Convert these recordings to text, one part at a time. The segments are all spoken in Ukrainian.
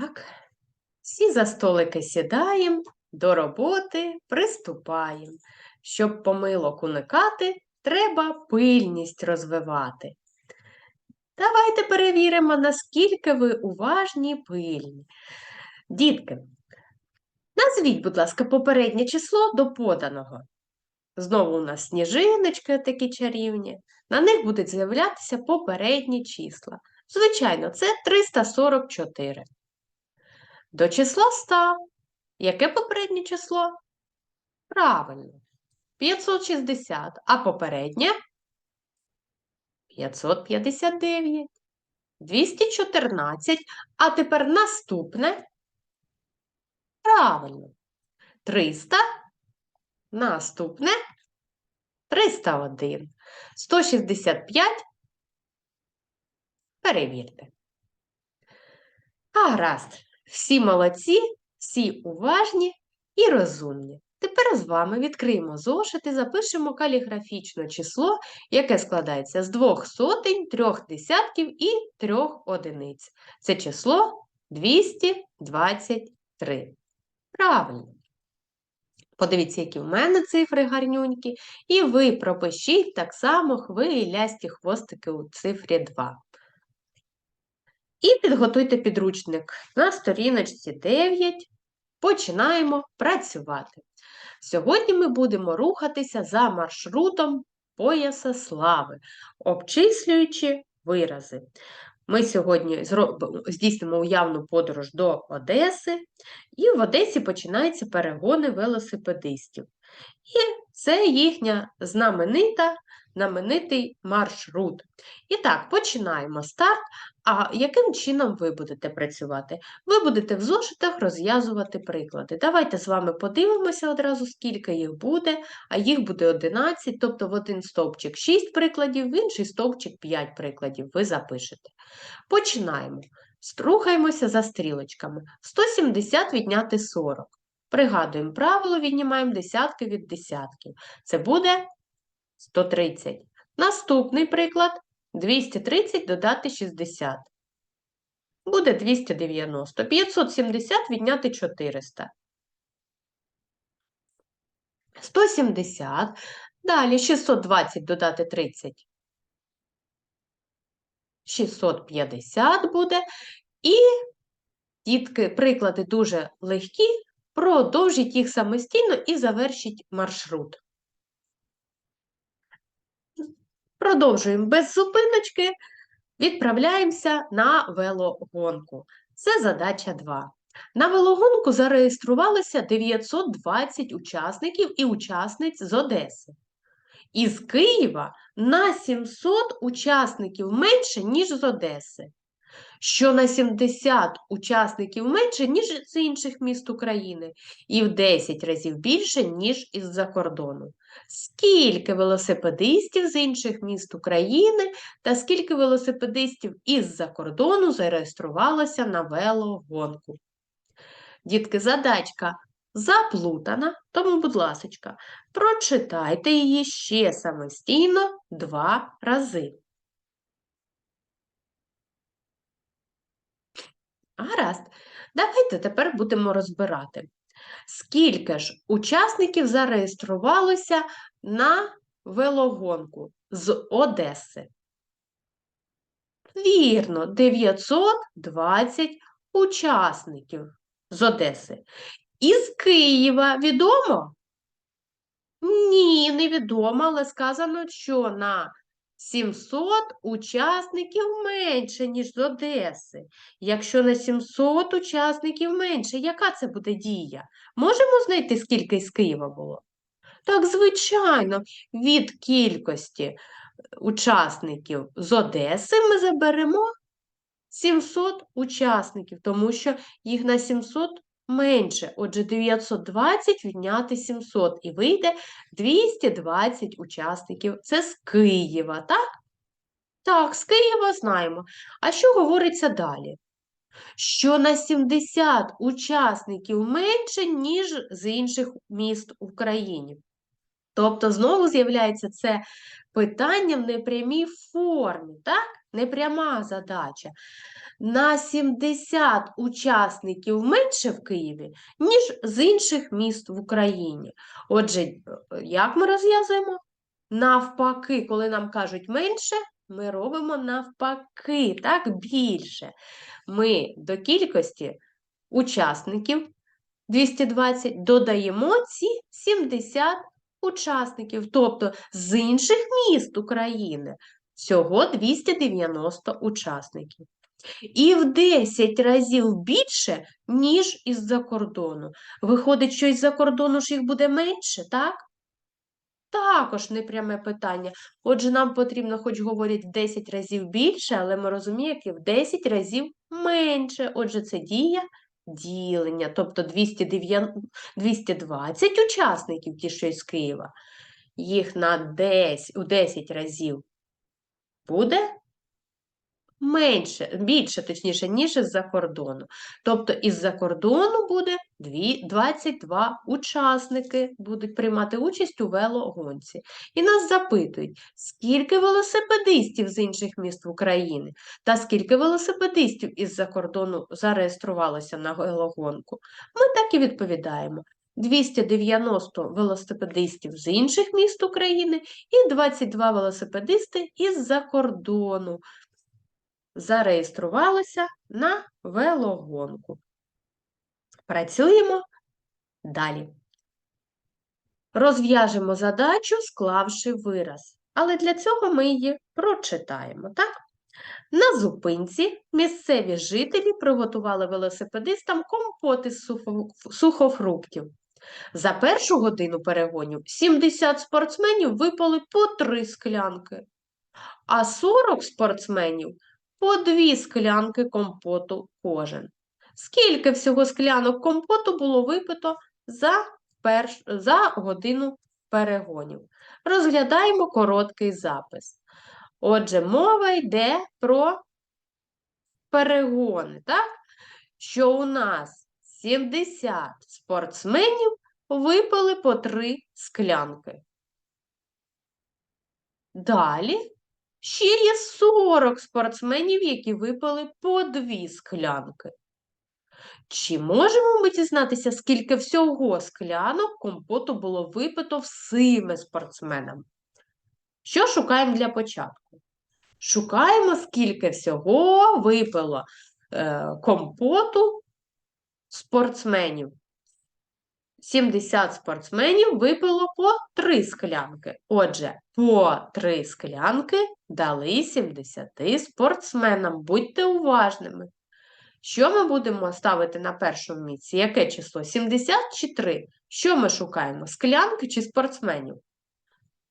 Так, всі за столики сідаємо, до роботи приступаємо. Щоб помилок уникати, треба пильність розвивати. Давайте перевіримо, наскільки ви уважні пильні. Дітки, назвіть, будь ласка, попереднє число до поданого. Знову у нас сніжиночки такі чарівні. На них будуть з'являтися попередні числа. Звичайно, це 344. До числа 100. Яке попереднє число? Правильно. 560. А попереднє? 559. 214. А тепер наступне. Правильно. 300. Наступне. 301. 165. Перевірте. Гаразд. Всі молодці, всі уважні і розумні. Тепер з вами відкриємо зошит і запишемо каліграфічне число, яке складається з двох сотень, трьох десятків і трьох одиниць. Це число 223. Правильно. Подивіться, які в мене цифри гарнюнькі, і ви пропишіть так само хвилясті хвостики у цифрі 2. І підготуйте підручник на сторіночці 9. Починаємо працювати. Сьогодні ми будемо рухатися за маршрутом пояса слави, обчислюючи вирази. Ми сьогодні здійснимо уявну подорож до Одеси, і в Одесі починаються перегони велосипедистів. І це їхня знаменита знаменитий маршрут. І так, починаємо старт. А яким чином ви будете працювати? Ви будете в зошитах розв'язувати приклади. Давайте з вами подивимося одразу, скільки їх буде, а їх буде 11, тобто в один стовпчик 6 прикладів, в інший стовпчик 5 прикладів ви запишете. Починаємо. Рухаємося за стрілочками. 170 відняти 40. Пригадуємо правило, віднімаємо десятки від десятків. Це буде 130. Наступний приклад 230 додати 60. Буде 290. 570 відняти 400. 170. Далі 620 додати 30. 650 буде. І, дітки, приклади дуже легкі. Продовжіть їх самостійно і завершіть маршрут. Продовжуємо без зупиночки, відправляємося на велогонку. Це задача 2. На велогонку зареєструвалося 920 учасників і учасниць з Одеси. Із Києва на 700 учасників менше, ніж з Одеси що на 70 учасників менше, ніж з інших міст України, і в 10 разів більше, ніж із-за кордону. Скільки велосипедистів з інших міст України та скільки велосипедистів із-за кордону зареєструвалося на велогонку? Дітки, задачка заплутана, тому, будь ласка, прочитайте її ще самостійно два рази. Гаразд, давайте тепер будемо розбирати. Скільки ж учасників зареєструвалося на велогонку з Одеси? Вірно, 920 учасників з Одеси. Із Києва відомо? Ні, не відомо, але сказано, що на 700 учасників менше, ніж з Одеси. Якщо на 700 учасників менше, яка це буде дія? Можемо знайти, скільки з Києва було? Так, звичайно, від кількості е, учасників з Одеси ми заберемо 700 учасників, тому що їх на 700 менше. Отже, 920 відняти 700 і вийде 220 учасників. Це з Києва, так? Так, з Києва знаємо. А що говориться далі? Що на 70 учасників менше, ніж з інших міст в Україні. Тобто, знову з'являється це питання в непрямій формі, так? непряма задача. На 70 учасників менше в Києві, ніж з інших міст в Україні. Отже, як ми розв'язуємо? Навпаки, коли нам кажуть менше, ми робимо навпаки, так, більше. Ми до кількості учасників 220 додаємо ці 70 учасників, тобто з інших міст України всього 290 учасників. І в 10 разів більше, ніж із-за кордону. Виходить, що із-за кордону ж їх буде менше, так? Також непряме питання. Отже, нам потрібно, хоч говорять, в 10 разів більше, але ми розуміємо, як і в 10 разів менше. Отже, це дія ділення, тобто 209 220 учасників, ті, що із Києва, їх на 10, у 10 разів буде менше, більше, точніше, ніж із-за кордону. Тобто із-за кордону буде дві- 22 учасники будуть приймати участь у велогонці. І нас запитують, скільки велосипедистів з інших міст в Україні та скільки велосипедистів із-за кордону зареєструвалося на велогонку. Ми так і відповідаємо. 290 велосипедистів з інших міст України і 22 велосипедисти із-за кордону зареєструвалося на велогонку. Працюємо далі. Розв'яжемо задачу, склавши вираз. Але для цього ми її прочитаємо, так? На зупинці місцеві жителі приготували велосипедистам компоти з сухофруктів. За першу годину перегонів 70 спортсменів випали по 3 склянки, а 40 спортсменів по 2 склянки компоту кожен. Скільки всього склянок компоту було випито за, перш... за годину перегонів? Розглядаємо короткий запис. Отже, мова йде про перегони, так? Що у нас 70 спортсменів випили по 3 склянки. Далі ще є 40 спортсменів, які випили по 2 склянки. Чи можемо ми дізнатися, скільки всього склянок компоту було випито всіми спортсменами? Що шукаємо для початку? Шукаємо, скільки всього випило е, компоту спортсменів. 70 спортсменів випило по 3 склянки. Отже, по 3 склянки дали 70 спортсменам. Будьте уважними. Що ми будемо ставити на першому місці? Яке число? 70 чи 3? Що ми шукаємо? Склянки чи спортсменів?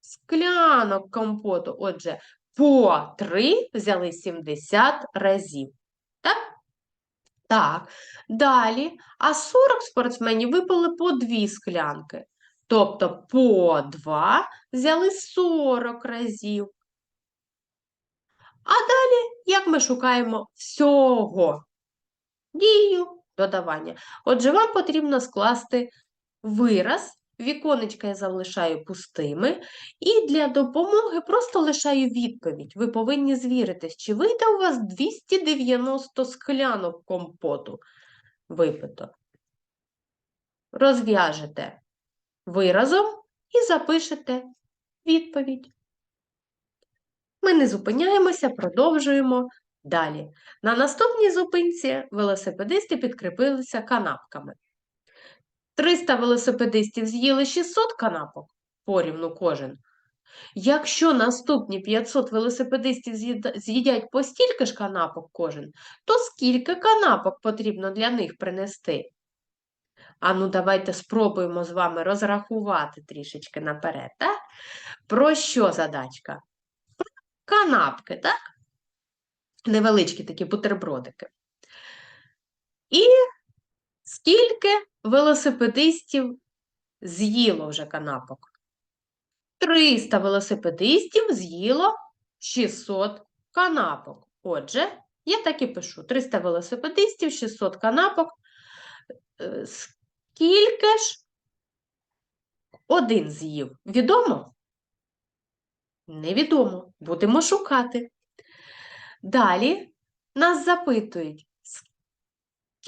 Склянок компоту. Отже, по 3 взяли 70 разів. Так? Далі. А 40 спортсменів випили по дві склянки. Тобто по 2 взяли 40 разів. А далі, як ми шукаємо всього? Дію додавання. Отже, вам потрібно скласти вираз. Віконечка я залишаю пустими, і для допомоги просто лишаю відповідь. Ви повинні звіритись, чи вийде у вас 290 склянок компоту випито. Розв'яжете виразом і запишете відповідь. Ми не зупиняємося, продовжуємо далі. На наступній зупинці велосипедисти підкріпилися канапками. 300 велосипедистів з'їли 600 канапок порівну кожен. Якщо наступні 500 велосипедистів з'їдять по стільки ж канапок кожен, то скільки канапок потрібно для них принести? Ану, давайте спробуємо з вами розрахувати трішечки наперед. Так? Про що задачка? Про канапки, так? Невеличкі такі бутербродики. І скільки велосипедистів з'їло вже канапок? 300 велосипедистів з'їло 600 канапок. Отже, я так і пишу: 300 велосипедистів, 600 канапок. Е, Скільки ж один з'їв? Відомо? Невідомо. Будемо шукати. Далі нас запитують,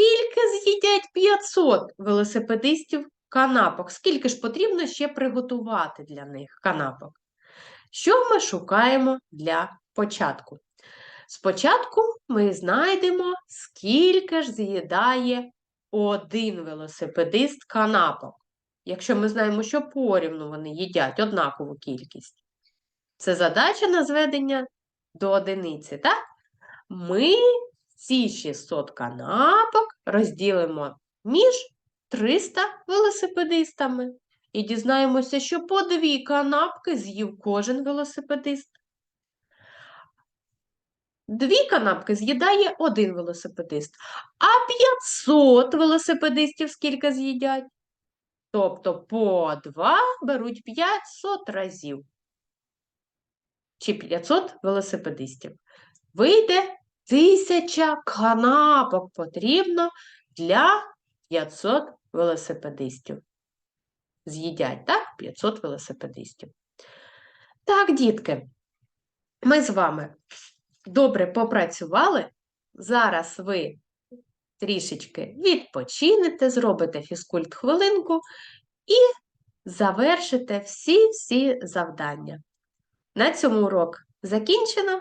скільки з'їдять 500 велосипедистів канапок? Скільки ж потрібно ще приготувати для них канапок? Що ми шукаємо для початку? Спочатку ми знайдемо, скільки ж з'їдає один велосипедист канапок. Якщо ми знаємо, що порівну вони їдять однакову кількість. Це задача на зведення до одиниці, так? Ми ці 600 канапок розділимо між 300 велосипедистами. І дізнаємося, що по дві канапки з'їв кожен велосипедист. Дві канапки з'їдає один велосипедист, а 500 велосипедистів скільки з'їдять? Тобто по два беруть 500 разів. Чи 500 велосипедистів. Вийде тисяча канапок потрібно для 500 велосипедистів. З'їдять, так? 500 велосипедистів. Так, дітки, ми з вами добре попрацювали. Зараз ви трішечки відпочинете, зробите фізкульт хвилинку і завершите всі-всі завдання. На цьому урок закінчено.